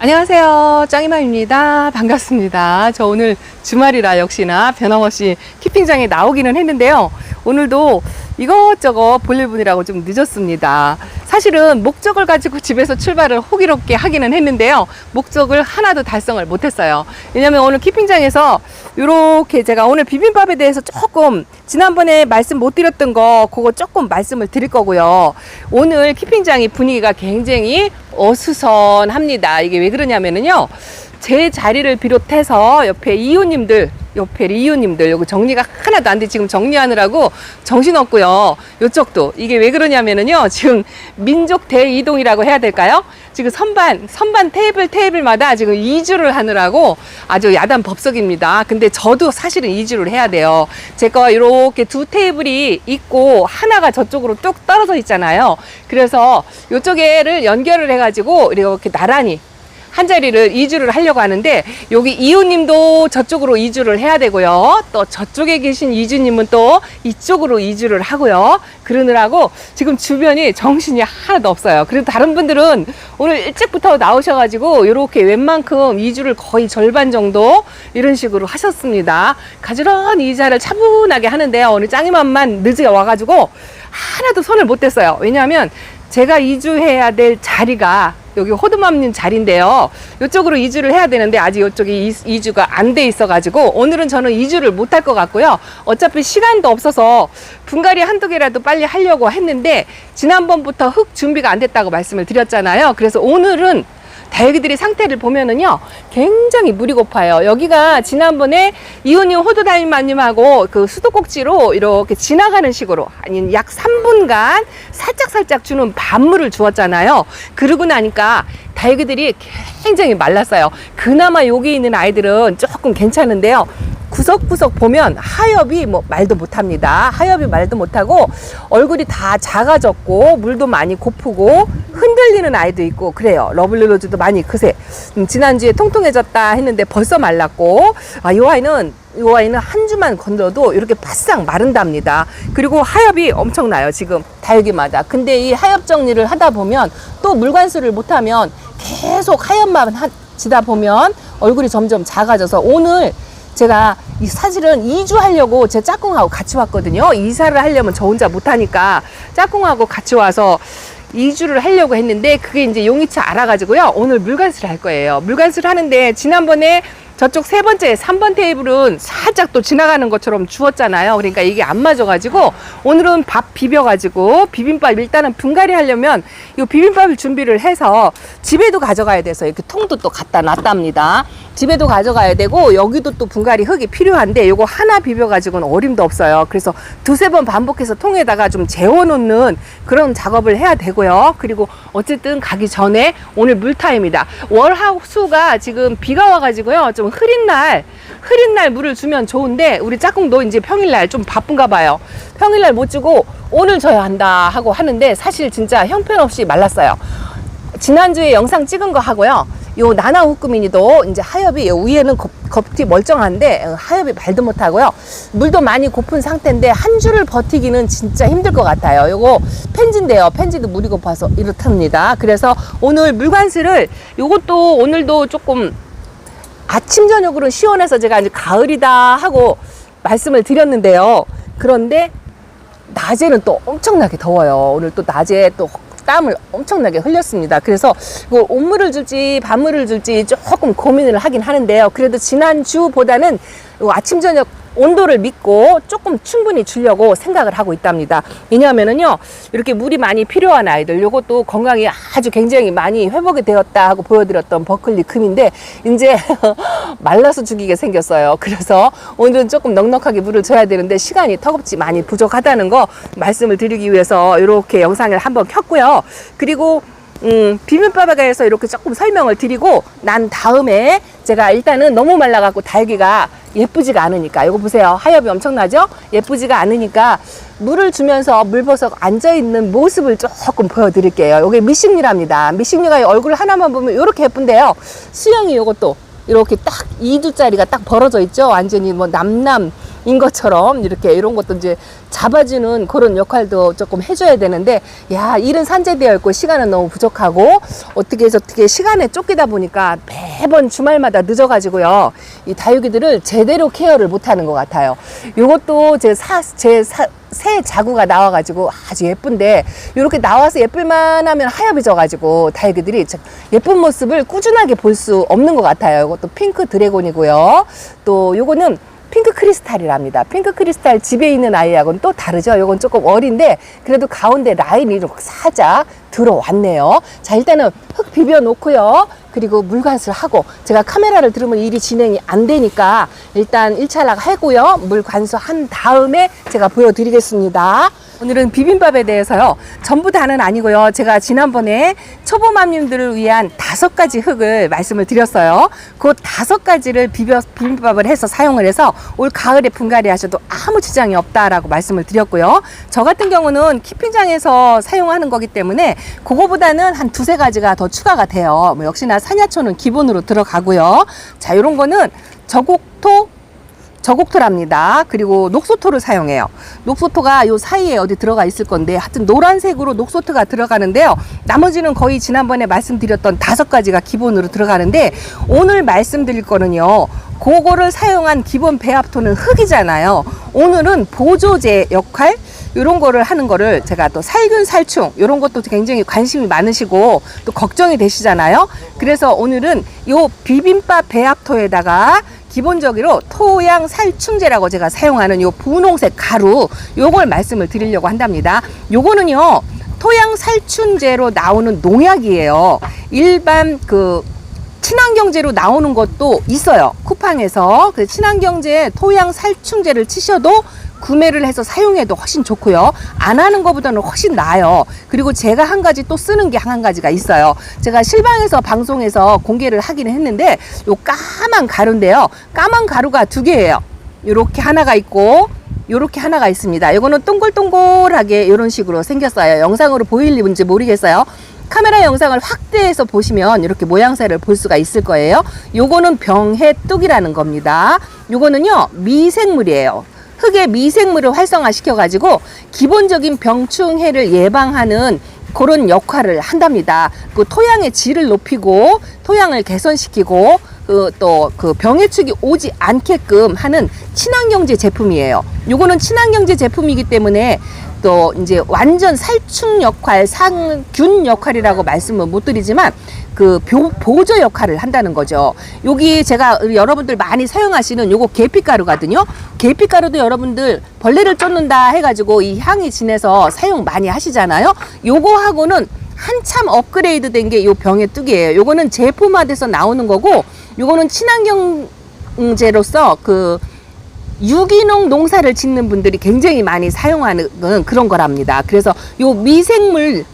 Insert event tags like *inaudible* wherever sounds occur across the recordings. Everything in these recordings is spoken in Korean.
안녕하세요. 짱이맘입니다. 반갑습니다. 저 오늘 주말이라 역시나 변함없이 키핑장에 나오기는 했는데요. 오늘도 이것저것 볼일 분이라고 좀 늦었습니다. 사실은 목적을 가지고 집에서 출발을 호기롭게 하기는 했는데요. 목적을 하나도 달성을 못했어요. 왜냐면 오늘 키핑장에서 이렇게 제가 오늘 비빔밥에 대해서 조금 지난번에 말씀 못 드렸던 거 그거 조금 말씀을 드릴 거고요. 오늘 키핑장이 분위기가 굉장히 어수선합니다. 이게 왜 그러냐면은요. 제 자리를 비롯해서 옆에 이호님들, 옆에 이호님들, 요거 정리가 하나도 안 돼. 지금 정리하느라고 정신없고요. 요쪽도. 이게 왜 그러냐면은요. 지금 민족 대이동이라고 해야 될까요? 지금 선반, 선반 테이블 테이블마다 지금 이주를 하느라고 아주 야단 법석입니다. 근데 저도 사실은 이주를 해야 돼요. 제가 이렇게 두 테이블이 있고 하나가 저쪽으로 뚝 떨어져 있잖아요. 그래서 요쪽에를 연결을 해 가지고 이렇게 나란히 한 자리를 이주를 하려고 하는데 여기 이호님도 저쪽으로 이주를 해야 되고요. 또 저쪽에 계신 이주님은 또 이쪽으로 이주를 하고요. 그러느라고 지금 주변이 정신이 하나도 없어요. 그래도 다른 분들은 오늘 일찍부터 나오셔가지고 이렇게 웬만큼 이주를 거의 절반 정도 이런 식으로 하셨습니다. 가지런히 이자를 차분하게 하는데요. 오늘 짱이맘만 늦게 와가지고 하나도 손을 못 댔어요. 왜냐하면 제가 이주해야 될 자리가 여기 호두맘님 자리인데요. 이쪽으로 이주를 해야 되는데 아직 이쪽이 이- 이주가 안 돼 있어가지고 오늘은 저는 이주를 못 할 것 같고요. 어차피 시간도 없어서 분갈이 한두 개라도 빨리 하려고 했는데 지난번부터 흙 준비가 안 됐다고 말씀을 드렸잖아요. 그래서 오늘은 다육이들이 상태를 보면은요 굉장히 물이 고파요. 여기가 지난번에 이호님 호두달마님하고 그 수도꼭지로 이렇게 지나가는 식으로 아니 약 3분간 살짝 살짝 주는 밥물을 주었잖아요. 그러고 나니까 다육이들이 굉장히 말랐어요. 그나마 여기 있는 아이들은 조금 괜찮은데요. 구석구석 보면 하엽이 뭐 말도 못합니다. 하엽이 말도 못하고 얼굴이 다 작아졌고 물도 많이 고프고 흔 들리는 아이도 있고 그래요. 러블리로즈도 많이 크세. 음, 지난주에 통통해졌다 했는데 벌써 말랐고 아, 이 아이는 이 아이는 한 주만 건드려도 이렇게 바싹 마른답니다. 그리고 하엽이 엄청나요. 지금 달기마다. 근데 이 하엽 정리를 하다 보면 또 물관수를 못하면 계속 하엽만 하- 지다 보면 얼굴이 점점 작아져서 오늘 제가 이 사실은 이주 하려고 제 짝꿍하고 같이 왔거든요. 이사를 하려면 저 혼자 못하니까 짝꿍하고 같이 와서 이주를 하려고 했는데 그게 이제 용이차 알아가지고요. 오늘 물관수를 할 거예요. 물관수를 하는데 지난번에 저쪽 세 번째, 3번 테이블은 살짝 또 지나가는 것처럼 주었잖아요. 그러니까 이게 안 맞아가지고 오늘은 밥 비벼가지고 비빔밥 일단은 분갈이 하려면 이 비빔밥을 준비를 해서 집에도 가져가야 돼서 이렇게 통도 또 갖다 놨답니다. 집에도 가져가야 되고 여기도 또 분갈이 흙이 필요한데 요거 하나 비벼가지고는 어림도 없어요. 그래서 두세 번 반복해서 통에다가 좀 재워놓는 그런 작업을 해야 되고요. 그리고 어쨌든 가기 전에 오늘 물타입니다. 월화수가 지금 비가 와가지고요. 좀 흐린 날 흐린 날 물을 주면 좋은데 우리 짝꿍도 이제 평일날 좀 바쁜가 봐요. 평일날 못 주고 오늘 줘야 한다 하고 하는데 사실 진짜 형편없이 말랐어요. 지난주에 영상 찍은 거 하고요. 요 나나 우꾸미니도 이제 하엽이 요 위에는 겉, 겉이 멀쩡한데 어, 하엽이 말도 못하고요. 물도 많이 고픈 상태인데 한 주를 버티기는 진짜 힘들 것 같아요. 요거 펜지인데요. 펜지도 물이 고파서 이렇답니다. 그래서 오늘 물관수를 요것도 오늘도 조금 아침 저녁으로 시원해서 제가 이제 가을이다 하고 말씀을 드렸는데요. 그런데 낮에는 또 엄청나게 더워요. 오늘 또 낮에 또 땀을 엄청나게 흘렸습니다. 그래서 이거 온물을 줄지 밤물을 줄지 조금 고민을 하긴 하는데요. 그래도 지난주보다는 요 아침 저녁 온도를 믿고 조금 충분히 주려고 생각을 하고 있답니다. 왜냐하면은요, 이렇게 물이 많이 필요한 아이들, 요것도 건강이 아주 굉장히 많이 회복이 되었다 하고 보여드렸던 버클리 금인데, 이제 *laughs* 말라서 죽이게 생겼어요. 그래서 오늘은 조금 넉넉하게 물을 줘야 되는데, 시간이 턱없이 많이 부족하다는 거 말씀을 드리기 위해서 이렇게 영상을 한번 켰고요. 그리고 음, 비빔밥에 대해서 이렇게 조금 설명을 드리고 난 다음에 제가 일단은 너무 말라갖고 달기가 예쁘지가 않으니까. 이거 보세요. 하엽이 엄청나죠? 예쁘지가 않으니까 물을 주면서 물버섯 앉아있는 모습을 조금 보여드릴게요. 요게 미식류랍니다. 미식류가 얼굴 하나만 보면 이렇게 예쁜데요. 수영이 요것도 이렇게 딱 2두짜리가 딱 벌어져 있죠? 완전히 뭐 남남 인 것처럼 이렇게 이런 것도 이제 잡아주는 그런 역할도 조금 해줘야 되는데 야 일은 산재되어 있고 시간은 너무 부족하고 어떻게 해서 어떻게 시간에 쫓기다 보니까 매번 주말마다 늦어가지고요 이 다육이들을 제대로 케어를 못하는 것 같아요. 요것도 제사제새 자구가 나와가지고 아주 예쁜데 이렇게 나와서 예쁠만 하면 하엽이 져가지고 다육이들이 참 예쁜 모습을 꾸준하게 볼 수 없는 것 같아요. 이것도 핑크 드래곤이고요. 또 요거는 핑크 크리스탈이랍니다. 핑크 크리스탈 집에 있는 아이하고는 또 다르죠. 이건 조금 어린데 그래도 가운데 라인이 좀 살짝 들어왔네요. 자 일단은 흙 비벼 놓고요. 그리고 물관수를 하고 제가 카메라를 들으면 일이 진행이 안 되니까 일단 1차락 하고요. 물 관수 한 다음에 제가 보여드리겠습니다. 오늘은 비빔밥에 대해서요. 전부 다는 아니고요. 제가 지난번에 초보맘님들을 위한 다섯 가지 흙을 말씀을 드렸어요. 그 다섯 가지를 비벼 비빔밥을 해서 사용을 해서 올 가을에 분갈이 하셔도 아무 지장이 없다라고 말씀을 드렸고요. 저 같은 경우는 키핑장에서 사용하는 거기 때문에 그거보다는 한 두세 가지가 더 추가가 돼요. 뭐 역시나 산야초는 기본으로 들어가고요. 자, 이런 거는 저곡토 저곡토랍니다. 그리고 녹소토를 사용해요. 녹소토가 요 사이에 어디 들어가 있을 건데 하여튼 노란색으로 녹소토가 들어가는데요. 나머지는 거의 지난번에 말씀드렸던 다섯 가지가 기본으로 들어가는데 오늘 말씀드릴 거는요. 그거를 사용한 기본 배합토는 흙이잖아요. 오늘은 보조제 역할 이런 거를 하는 거를 제가 또 살균 살충 이런 것도 굉장히 관심이 많으시고 또 걱정이 되시잖아요. 그래서 오늘은 요 비빔밥 배합토에다가 기본적으로 토양 살충제라고 제가 사용하는 요 분홍색 가루 요걸 말씀을 드리려고 한답니다. 요거는요. 토양 살충제로 나오는 농약이에요. 일반 그 친환경제로 나오는 것도 있어요. 쿠팡에서 그 친환경제 토양 살충제를 치셔도 구매를 해서 사용해도 훨씬 좋고요. 안 하는 것보다는 훨씬 나아요. 그리고 제가 한 가지 또 쓰는 게 한 가지가 있어요. 제가 실방에서 방송에서 공개를 하기는 했는데 요 까만 가루인데요. 까만 가루가 두 개예요. 요렇게 하나가 있고 요렇게 하나가 있습니다. 요거는 동글동글하게 이런 식으로 생겼어요. 영상으로 보일는지 모르겠어요. 카메라 영상을 확대해서 보시면 이렇게 모양새를 볼 수가 있을 거예요. 요거는 병해뚝이라는 겁니다. 요거는요 미생물이에요. 흙의 미생물을 활성화시켜 가지고 기본적인 병충해를 예방하는 그런 역할을 한답니다. 그 토양의 질을 높이고 토양을 개선시키고 그 또 그 병해축이 오지 않게끔 하는 친환경제 제품이에요. 요거는 친환경제 제품이기 때문에 또 이제 완전 살충 역할, 상균 역할이라고 말씀을 못 드리지만 그 보, 보조 역할을 한다는 거죠. 여기 제가 여러분들 많이 사용하시는 요거 계피가루거든요. 계피가루도 여러분들 벌레를 쫓는다 해가지고 이 향이 진해서 사용 많이 하시잖아요. 요거하고는 한참 업그레이드 된 게 요 병의 뚝이에요. 요거는 제품화돼서 나오는 거고 요거는 친환경제로서 그 유기농 농사를 짓는 분들이 굉장히 많이 사용하는 그런 거랍니다. 그래서 요 미생물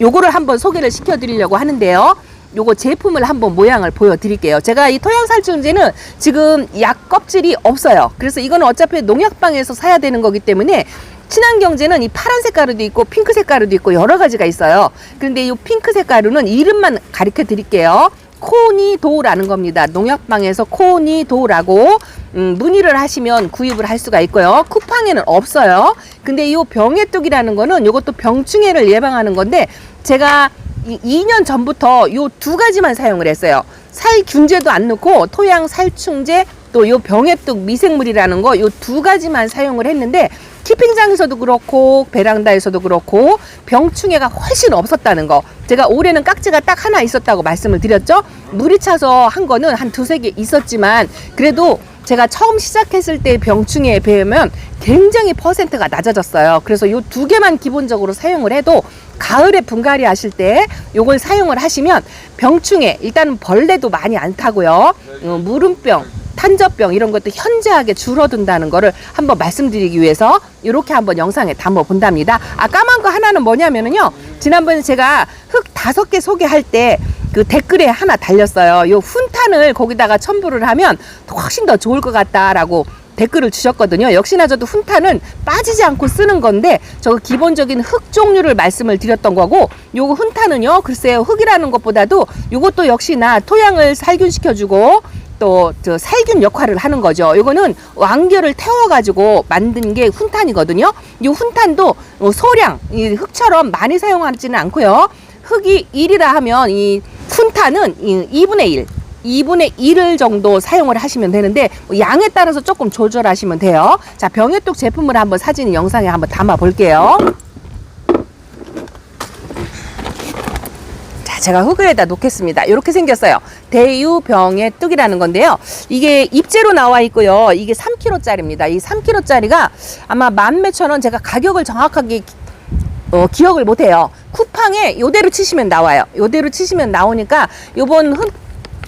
요거를 한번 소개를 시켜 드리려고 하는데요. 요거 제품을 한번 모양을 보여드릴게요. 제가 이 토양살충제는 지금 약 껍질이 없어요. 그래서 이거는 어차피 농약방에서 사야 되는 거기 때문에 친환경제는 이 파란색 가루도 있고 핑크색 가루도 있고 여러 가지가 있어요. 그런데 이 핑크색 가루는 이름만 가르쳐 드릴게요. 코니도라는 겁니다. 농약방에서 코니도라고 음, 문의를 하시면 구입을 할 수가 있고요. 쿠팡에는 없어요. 근데 이 병해뚝이라는 거는 이것도 병충해를 예방하는 건데 제가 이 2년 전부터 요두 가지만 사용을 했어요. 살균제도 안 넣고 토양 살충제 또요 병해뚝 미생물이라는 거요두 가지만 사용을 했는데 키핑장에서도 그렇고 베란다에서도 그렇고 병충해가 훨씬 없었다는 거. 제가 올해는 깍지가 딱 하나 있었다고 말씀을 드렸죠? 물이 차서 한 거는 한 두세 개 있었지만 그래도 제가 처음 시작했을 때 병충해에 비하면 굉장히 퍼센트가 낮아졌어요. 그래서 요두 개만 기본적으로 사용을 해도 가을에 분갈이 하실 때 요걸 사용을 하시면 병충해 일단은 벌레도 많이 안 타고요. 어, 무름병 탄저병 이런 것도 현저하게 줄어든다는 거를 한번 말씀드리기 위해서 이렇게 한번 영상에 담아 본답니다. 아 까만 거 하나는 뭐냐면은요. 지난번에 제가 흙 다섯 개 소개할 때 그 댓글에 하나 달렸어요. 요 훈탄을 거기다가 첨부를 하면 훨씬 더 좋을 것 같다라고 댓글을 주셨거든요. 역시나 저도 훈탄은 빠지지 않고 쓰는 건데 저 기본적인 흙 종류를 말씀을 드렸던 거고 요거 훈탄은요. 글쎄요. 흙이라는 것보다도 요것도 역시나 토양을 살균시켜 주고 또 저 살균 역할을 하는 거죠. 이거는 왕겨를 태워가지고 만든 게 훈탄이거든요. 이 훈탄도 어, 소량 이 흙처럼 많이 사용하지는 않고요. 흙이 1이라 하면 이 훈탄은 이 2분의 1. 2분의 1을 정도 사용을 하시면 되는데 뭐 양에 따라서 조금 조절하시면 돼요. 자, 병해독 제품을 한번 사진 영상에 한번 담아 볼게요. 제가 흙에다 놓겠습니다. 이렇게 생겼어요. 대유병의 뚝이라는 건데요. 이게 입재로 나와 있고요. 이게 3kg짜리입니다. 이 3kg짜리가 아마 만 몇천 원 제가 가격을 정확하게 기- 어, 기억을 못해요. 쿠팡에 요대로 치시면 나와요. 요대로 치시면 나오니까 요번 흙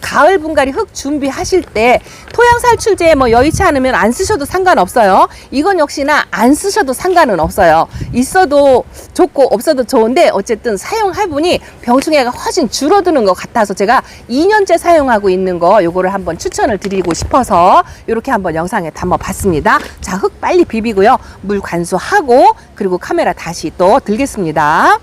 가을 분갈이 흙 준비하실 때 토양 살출제 뭐 여의치 않으면 안 쓰셔도 상관없어요. 이건 역시나 안 쓰셔도 상관은 없어요. 있어도 좋고 없어도 좋은데 어쨌든 사용할 분이 병충해가 훨씬 줄어드는 것 같아서 제가 2년째 사용하고 있는 거 요거를 한번 추천을 드리고 싶어서 이렇게 한번 영상에 담아 봤습니다. 자, 흙 빨리 비비고요. 물 관수하고 그리고 카메라 다시 또 들겠습니다.